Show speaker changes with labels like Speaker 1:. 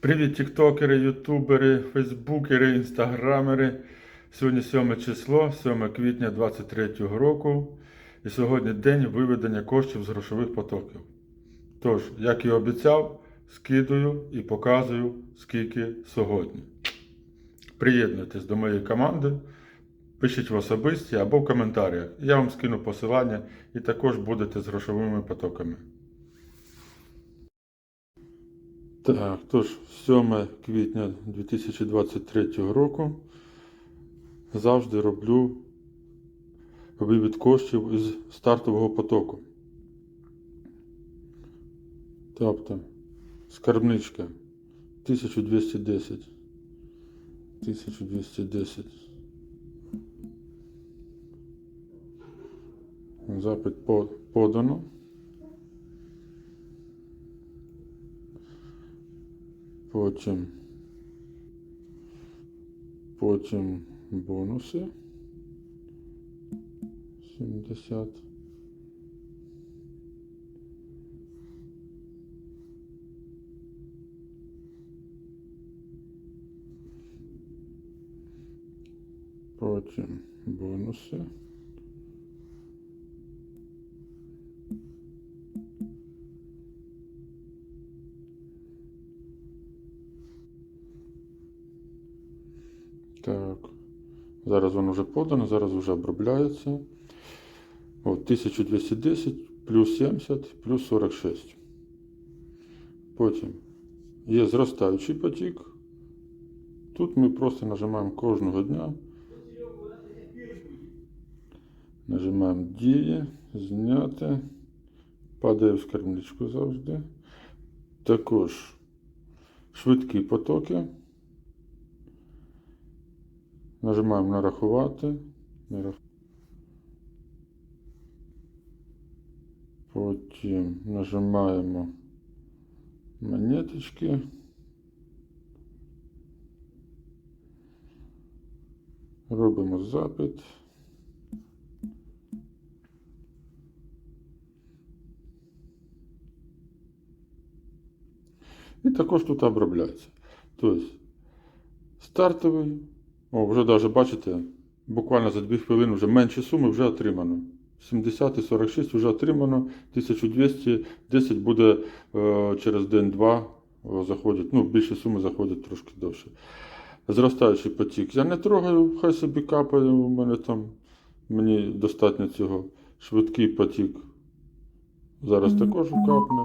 Speaker 1: Привіт, тіктокери, ютубери, фейсбукери, інстаграмери. Сьогодні 7 число, 7 квітня 2023 року. І сьогодні день виведення коштів з грошових потоків. Тож, як і обіцяв, скидую і показую, скільки сьогодні. Приєднуйтесь до моєї команди, пишіть в особисті або в коментарях. Я вам скину посилання і також будете з грошовими потоками. Так, тож, 7 квітня 2023 року завжди роблю вивід коштів із стартового потоку. Тобто, скарбничка 1210. 1210. Запит подано. Потім, потім бонуси 70. Потім бонуси. Так. Зараз воно вже подано, зараз вже обробляється. От, 1210 плюс 70 плюс 46. Потім є зростаючий потік. Тут ми просто нажимаємо кожного дня. Нажимаємо дії, зняти. Падає в скарбничку завжди. Також швидкі потоки. Нажимаємо нарахувати. Нарах- Потім нажимаємо монеточки. Робимо запит. І також тут обробляється. Тобто стартовий. О, вже навіть бачите, буквально за 2 хвилини вже менші суми вже отримано. 70 і 46 вже отримано, 1210 буде е, через день-два о, заходять. Ну, більше суми заходять трошки довше. Зростаючий потік. Я не трогаю, хай собі капає. У мене там мені достатньо цього. Швидкий потік. Зараз також капне.